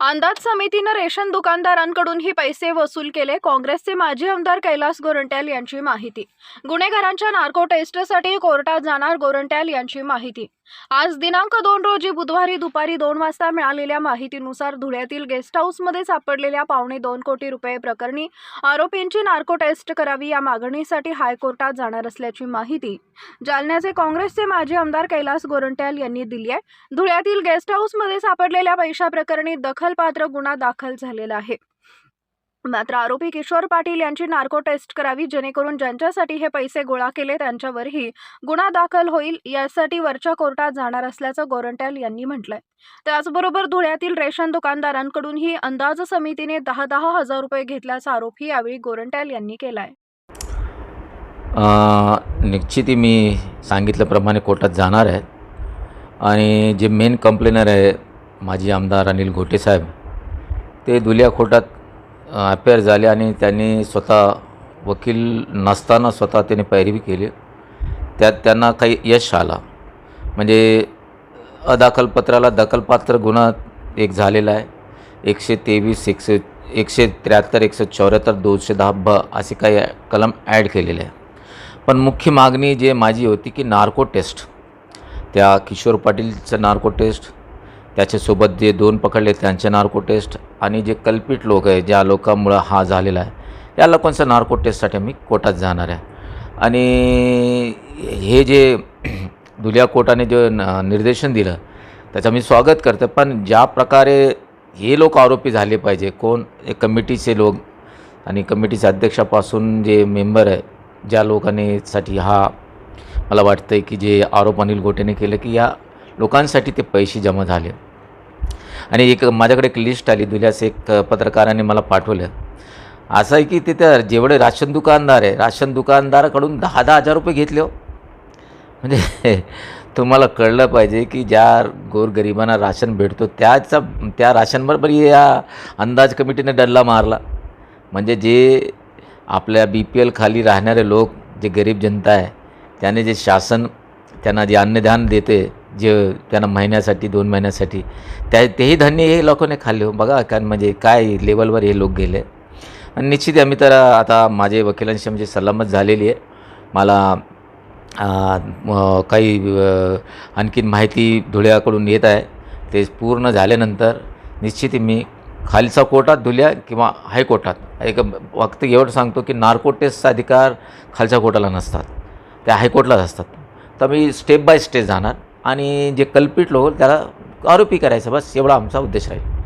अंदाज समितीनं रेशन दुकानदारांकडूनही पैसे वसूल केले. काँग्रेसचे माजी आमदार कैलास गोरंट्याल यांची माहिती. गुन्हेगारांच्या नार्को टेस्टसाठी कोर्टात जाणार गोरंट्याल यांची माहिती. आज दिनांक दोन रोजी बुधवारी दुपारी दोन वाजता मिळालेल्या माहितीनुसार धुळ्यातील गेस्ट हाऊसमध्ये सापडलेल्या पावणे दोन कोटी रुपये प्रकरणी आरोपींची नार्को टेस्ट करावी या मागणीसाठी हायकोर्टात जाणार असल्याची माहिती जालन्याचे काँग्रेसचे माजी आमदार कैलास गोरंट्याल यांनी दिली आहे. धुळ्यातील गेस्ट हाऊसमध्ये सापडलेल्या पैशाप्रकरणी दखलपात्र गुन्हा दाखल झालेला आहे. मात्र आरोपी किशोर पाटील यांची नार्को टेस्ट करावी जेणेकरून ज्यांच्यासाठी हे पैसे गोळा केले त्यांच्यावरही गुन्हा दाखल होईल यासाठी वरच्या कोर्टात जाणार असल्याचं गोरंट्याल यांनी म्हटलंय. त्याचबरोबर धुळ्यातील रेशन दुकानदारांकडूनही अंदाज समितीने दहा दहा हजार रुपये घेतल्याचा आरोपही यावेळी गोरंट्याल यांनी केलाय. निश्चिती मी सांगितल्याप्रमाणे कोर्टात जाणार आहे. आणि जे मेन कंप्लेनर आहे माजी आमदार अनिल घोटे साहेब ते दुलिया अपेअर झाले आणि त्यांनी स्वतः वकील नसताना स्वतः त्याने पैरवी केली. त्यात त्यांना काही यश आला. म्हणजे अदाखलपत्राला दखलपात्र गुन्हा एक झालेला आहे. एकशे तेवीस एकशे एकशे त्र्याहत्तर एकशे चौऱ्याहत्तर दोनशे दहा ब असे काही कलम ॲड केलेले आहे. पण मुख्य मागणी जे माझी होती की नार्को टेस्ट त्या किशोर पाटीलचं नार्को टेस्ट त्याच्यासोबत जे दोन पकडले त्यांचे नार्को टेस्ट आणि जे कल्पित लोक आहे ज्या लोकांमुळं हा झालेला आहे या लोकांचं नार्को टेस्टसाठी मी कोर्टात जाणार आहे. आणि हे जे दुलिया कोर्टाने जे न- निर्देशन दिलं त्याचं मी स्वागत करतो पण ज्या प्रकारे हे लोक आरोपी झाले पाहिजे कोण एक कमिटीचे लोक आणि कमिटीच्या अध्यक्षापासून जे मेंबर आहे ज्या लोकांनीसाठी हा मला वाटतं आहे की जे आरोप अनिल गोटेने केलं की या लोकांसाठी ते पैसे जमा झाले. आणि एक माझ्याकडे एक लिस्ट आली दुल्यास एक पत्रकाराने मला पाठवलं. असं आहे की तिथं जेवढे राशन दुकानदार आहे राशन दुकानदाराकडून दहा दहा हजार रुपये घेतले हो. म्हणजे तुम्हाला कळलं पाहिजे की ज्या गोरगरिबांना राशन भेटतो त्याचा त्या राशनबरोबर या अंदाज कमिटीने डल्ला मारला. म्हणजे जे आपल्या बी पी एल खाली राहणारे लोक जे गरीब जनता आहे त्याने जे शासन त्यांना जे अन्नदान देते जे त्यांना महिन्यासाठी दोन महिन्यासाठी त्या तेही धान्य हे लोकांनी खाल्ले. हो बघा कारण म्हणजे काय लेवलवर हे लोक गेले. आणि निश्चित आम्ही तर आता माझे वकिलांशी म्हणजे सल्लामत झालेली आहे. मला काही आणखीन माहिती धुळ्याकडून येत आहे. ते पूर्ण झाल्यानंतर निश्चित मी खालचा कोर्टात धुल्या किंवा हायकोर्टात एक फक्त एवढं सांगतो की नार्को टेस्टचा अधिकार खालच्या कोर्टाला नसतात. त्या हायकोर्टलाच असतात. तर मी स्टेप बाय स्टेप जाणार. आणि जे कल्पित लोक त्याला आरोपी करायचं बस एवढा आमचा उद्देश राहील.